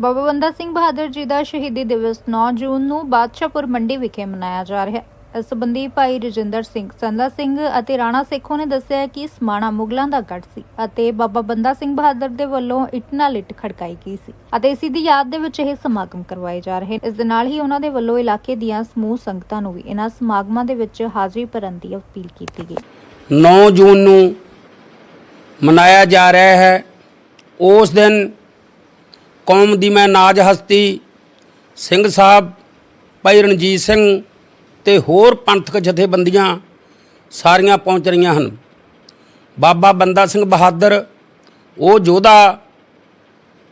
ਬਾਬਾ ਬੰਦਾ ਸਿੰਘ ਬਹਾਦਰ ਜੀ ਦਾ ਸ਼ਹੀਦੀ ਦਿਵਸ 9 ਜੂਨ ਨੂੰ ਬਾਦਸ਼ਾਹਪੁਰ ਮੰਡੀ ਵਿਖੇ ਮਨਾਇਆ ਜਾ ਰਿਹਾ ਹੈ। ਇਸ ਸੰਬੰਧੀ ਭਾਈ ਰਜਿੰਦਰ ਸਿੰਘ ਸੰਦਾ ਸਿੰਘ ਅਤੇ ਰਾਣਾ ਸੇਖੋਂ ਨੇ ਦੱਸਿਆ ਕਿ ਸਮਾਣਾ ਮੁਗਲਾਂ ਦਾ ਗੜ੍ਹ ਸੀ ਅਤੇ ਬਾਬਾ ਬੰਦਾ ਸਿੰਘ ਬਹਾਦਰ ਦੇ ਵੱਲੋਂ ਇੱਟ ਨਾਲ ਇੱਟ ਖੜਕਾਈ ਗਈ ਸੀ ਅਤੇ ਇਸੇ ਦੀ ਯਾਦ ਦੇ ਵਿੱਚ ਇਹ ਸਮਾਗਮ ਕਰਵਾਏ ਜਾ ਰਹੇ ਨੇ। ਇਸ ਦੇ ਨਾਲ ਹੀ ਉਹਨਾਂ ਦੇ ਵੱਲੋਂ ਇਲਾਕੇ ਦੀਆਂ ਸਮੂਹ ਸੰਗਤਾਂ ਨੂੰ ਵੀ ਇਹਨਾਂ ਸਮਾਗਮਾਂ ਦੇ ਵਿੱਚ ਹਾਜ਼ਰੀ ਭਰਨ ਦੀ ਅਪੀਲ ਕੀਤੀ ਗਈ। 9 ਜੂਨ ਨੂੰ ਮਨਾਇਆ ਜਾ ਰਿਹਾ ਹੈ। ਉਸ ਦਿਨ ਕੌਮ ਦੀ ਮੈਂ ਨਾਜ ਹਸਤੀ, ਸਿੰਘ ਸਾਹਿਬ, ਭਾਈ ਰਣਜੀਤ ਸਿੰਘ ਤੇ ਹੋਰ ਪੰਥਕ ਜਥੇਬੰਦੀਆਂ ਸਾਰੀਆਂ ਪਹੁੰਚ ਰਹੀਆਂ ਹਨ। ਬਾਬਾ ਬੰਦਾ ਸਿੰਘ ਬਹਾਦਰ, ਉਹ ਯੋਧਾ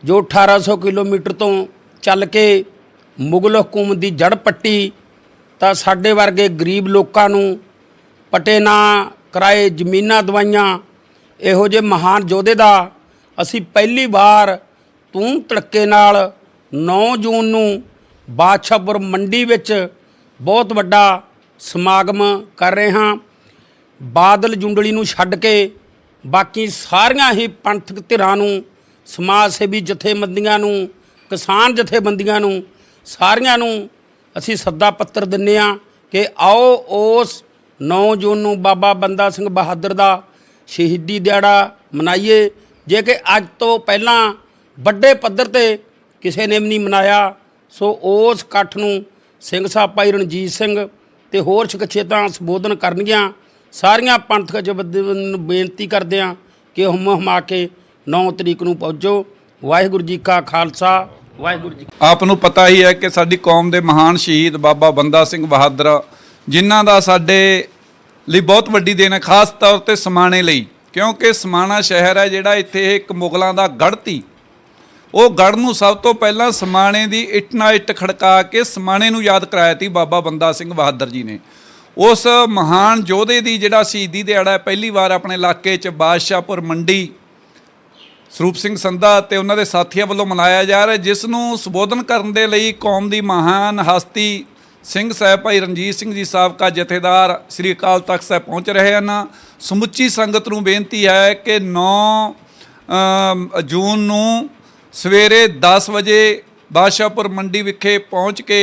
ਜੋ 1800 ਕਿਲੋਮੀਟਰ ਤੋਂ ਚੱਲ ਕੇ ਮੁਗਲ ਹਕੂਮਤ ਦੀ ਜੜ ਪੱਟੀ, ਤਾਂ ਸਾਡੇ ਵਰਗੇ ਗਰੀਬ ਲੋਕਾਂ ਨੂੰ ਪਟੇ ਨਾ ਕਰਾਏ ਜ਼ਮੀਨਾਂ ਦਵਾਈਆਂ, ਇਹੋ ਜਿਹੇ ਮਹਾਨ ਯੋਧੇ ਦਾ ਅਸੀਂ ਪਹਿਲੀ ਵਾਰ ਤੂੰ ਤੜਕੇ ਨਾਲ 9 ਜੂਨ ਨੂੰ ਬਾਦਸ਼ਾਹਪੁਰ ਮੰਡੀ ਵਿੱਚ ਬਹੁਤ ਵੱਡਾ ਸਮਾਗਮ ਕਰ ਰਹੇ ਹਾਂ। ਬਾਦਲ ਜੁੰਡਲੀ ਨੂੰ ਛੱਡ ਕੇ ਬਾਕੀ ਸਾਰੀਆਂ ਹੀ ਪੰਥਕ ਧਿਰਾਂ ਨੂੰ, ਸਮਾਜ ਸੇਵੀ ਜਥੇਬੰਦੀਆਂ ਨੂੰ, ਕਿਸਾਨ ਜਥੇਬੰਦੀਆਂ ਨੂੰ, ਸਾਰੀਆਂ ਨੂੰ ਅਸੀਂ ਸੱਦਾ ਪੱਤਰ ਦਿੰਨੇ ਆ ਕਿ ਆਓ ਉਸ 9 ਜੂਨ ਨੂੰ ਬਾਬਾ ਬੰਦਾ ਸਿੰਘ ਬਹਾਦਰ ਦਾ ਸ਼ਹੀਦੀ ਦਿਹਾੜਾ ਮਨਾਈਏ। ਜੇ ਕਿ ਅੱਜ ਤੋਂ ਪਹਿਲਾਂ ਵੱਡੇ ਪੱਧਰ ਤੇ ਕਿਸੇ ਨੇ ਵੀ ਨਹੀਂ ਮਨਾਇਆ। ਸੋ ਉਸ ਇਕੱਠ ਨੂੰ ਸਿੰਘ ਸਾਹਿਬ ਭਾਈ ਰਣਜੀਤ ਸਿੰਘ ਤੇ ਹੋਰ ਸ਼ਖਸੀਅਤਾਂ ਸੰਬੋਧਨ ਕਰਨਗੀਆਂ। ਸਾਰੀਆਂ ਪੰਥਕ ਜਥੇਬੰਦੀਆਂ ਨੂੰ ਬੇਨਤੀ ਕਰਦੇ ਆ ਕਿ ਹਮ ਹਮਾ ਕੇ 9 ਤਰੀਕ ਨੂੰ ਪਹੁੰਚੋ। ਵਾਹਿਗੁਰੂ ਜੀ ਕਾ ਖਾਲਸਾ, ਵਾਹਿਗੁਰੂ ਜੀ ਆਪ ਨੂੰ ਪਤਾ ਹੀ ਹੈ ਕਿ ਸਾਡੀ ਕੌਮ ਦੇ ਮਹਾਨ ਸ਼ਹੀਦ ਬਾਬਾ ਬੰਦਾ ਸਿੰਘ ਬਹਾਦਰ, ਜਿਨ੍ਹਾਂ ਦਾ ਸਾਡੇ ਲਈ ਬਹੁਤ ਵੱਡੀ ਦੇਣ ਹੈ, ਖਾਸ ਤੌਰ ਤੇ ਸਮਾਣੇ ਲਈ। ਕਿਉਂਕਿ ਸਮਾਣਾ ਸ਼ਹਿਰ ਹੈ ਜਿਹੜਾ ਇੱਥੇ ਇੱਕ ਮੁਗਲਾਂ ਦਾ ਗੜ੍ਹ ਉਹ ਗੜ੍ਹ ਨੂੰ ਸਭ ਤੋਂ ਪਹਿਲਾਂ ਸਮਾਣੇ ਦੀ ਇੱਟ ਨਾਲ ਇੱਟ ਖੜਕਾ ਕੇ ਸਮਾਣੇ ਨੂੰ ਯਾਦ ਕਰਾਇਆ ਤੀ ਬਾਬਾ ਬੰਦਾ ਸਿੰਘ ਬਹਾਦਰ ਜੀ ਨੇ। ਉਸ ਮਹਾਨ ਯੋਧੇ ਦੀ ਜਿਹੜਾ ਸ਼ਹੀਦੀ ਦਿਹਾੜਾ ਪਹਿਲੀ ਵਾਰ ਆਪਣੇ ਇਲਾਕੇ 'ਚ ਬਾਦਸ਼ਾਹਪੁਰ ਮੰਡੀ ਸਰੂਪ ਸਿੰਘ ਸੰਧਾ ਤੇ ਉਹਨਾਂ ਦੇ ਸਾਥੀਆਂ ਵੱਲੋਂ ਮਨਾਇਆ ਜਾ ਰਿਹਾ ਜਿਸ ਨੂੰ ਸੰਬੋਧਨ ਕਰਨ ਦੇ ਲਈ ਕੌਮ ਦੀ ਮਹਾਨ ਹਸਤੀ ਸਿੰਘ ਸਾਹਿਬ ਭਾਈ ਰਣਜੀਤ ਸਿੰਘ ਜੀ ਸਾਬਕਾ ਜਥੇਦਾਰ ਸ੍ਰੀ ਅਕਾਲ ਤਖਤ ਸਾਹਿਬ ਪਹੁੰਚ ਰਹੇ ਹਨ। ਸਮੁੱਚੀ ਸੰਗਤ ਨੂੰ ਬੇਨਤੀ ਹੈ ਕਿ 9 ਜੂਨ ਨੂੰ ਸਵੇਰੇ 10 ਵਜੇ ਬਾਦਸ਼ਾਹਪੁਰ ਮੰਡੀ ਵਿਖੇ ਪਹੁੰਚ ਕੇ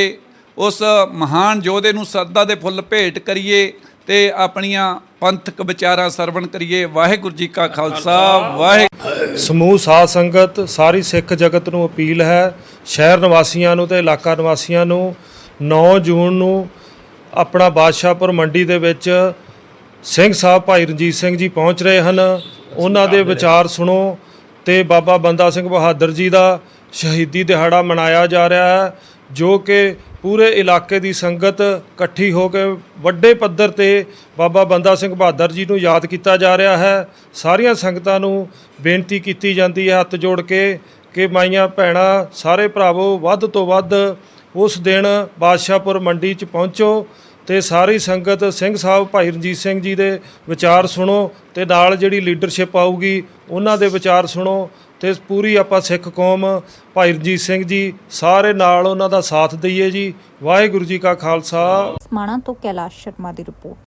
ਉਸ ਮਹਾਨ ਯੋਧੇ ਨੂੰ ਸਰਦਾ ਦੇ ਫੁੱਲ ਭੇਟ ਕਰੀਏ ਤੇ ਆਪਣੀਆਂ ਪੰਥਕ ਵਿਚਾਰਾਂ ਸਰਵਣ ਕਰੀਏ। ਵਾਹਿਗੁਰੂ ਜੀ ਕਾ ਖਾਲਸਾ ਵਾਹਿਗੁਰੂ। ਸਮੂਹ ਸਾਧ ਸੰਗਤ ਸਾਰੀ ਸਿੱਖ ਜਗਤ ਨੂੰ ਅਪੀਲ ਹੈ ਸ਼ਹਿਰ ਨਿਵਾਸੀਆਂ ਨੂੰ ਤੇ ਇਲਾਕਾ ਨਿਵਾਸੀਆਂ ਨੂੰ 9 ਜੂਨ ਨੂੰ ਆਪਣਾ ਬਾਦਸ਼ਾਹਪੁਰ ਮੰਡੀ ਦੇ ਵਿੱਚ ਸਿੰਘ ਸਾਹਿਬ ਭਾਈ ਰਣਜੀਤ ਸਿੰਘ ਜੀ ਪਹੁੰਚ ਰਹੇ ਹਨ। ਉਹਨਾਂ ਦੇ ਵਿਚਾਰ ਸੁਣੋ ਤੇ ਬਾਬਾ ਬੰਦਾ ਸਿੰਘ ਬਹਾਦਰ ਜੀ ਦਾ ਸ਼ਹੀਦੀ ਦਿਹਾੜਾ ਮਨਾਇਆ ਜਾ ਰਿਹਾ ਹੈ, ਜੋ ਕਿ ਪੂਰੇ ਇਲਾਕੇ ਦੀ ਸੰਗਤ ਇਕੱਠੀ ਹੋ ਕੇ ਵੱਡੇ ਪੱਧਰ ਤੇ ਬਾਬਾ ਬੰਦਾ ਸਿੰਘ ਬਹਾਦਰ ਜੀ ਨੂੰ ਯਾਦ ਕੀਤਾ ਜਾ ਰਿਹਾ ਹੈ। ਸਾਰੀਆਂ ਸੰਗਤਾਂ ਨੂੰ ਬੇਨਤੀ ਕੀਤੀ ਜਾਂਦੀ ਹੈ ਹੱਥ ਜੋੜ ਕੇ ਕਿ ਮਾਈਆਂ ਭੈਣਾਂ, ਸਾਰੇ ਭਰਾਵੋ, ਵੱਧ ਤੋਂ ਵੱਧ ਉਸ ਦਿਨ ਬਾਦਸ਼ਾਹਪੁਰ ਮੰਡੀ 'ਚ ਪਹੁੰਚੋ। ਤੇ ਸਾਰੀ ਸੰਗਤ ਸਿੰਘ ਸਾਹਿਬ ਭਾਈ ਰਣਜੀਤ ਸਿੰਘ ਜੀ ਦੇ ਵਿਚਾਰ ਸੁਣੋ ਤੇ ਨਾਲ ਜਿਹੜੀ ਲੀਡਰਸ਼ਿਪ ਆਊਗੀ, ਉਹਨਾਂ ਦੇ ਵਿਚਾਰ ਸੁਣੋ ਤੇ ਪੂਰੀ ਆਪਾਂ ਸਿੱਖ ਕੌਮ ਭਾਈ ਰਣਜੀਤ ਸਿੰਘ ਜੀ ਸਾਰੇ ਨਾਲ ਉਹਨਾਂ ਦਾ ਸਾਥ ਦਈਏ ਜੀ। ਵਾਹਿਗੁਰੂ ਜੀ ਕਾ ਖਾਲਸਾ। ਸਮਾਣਾ ਤੋਂ ਕੈਲਾਸ਼ ਸ਼ਰਮਾ ਦੀ ਰਿਪੋਰਟ।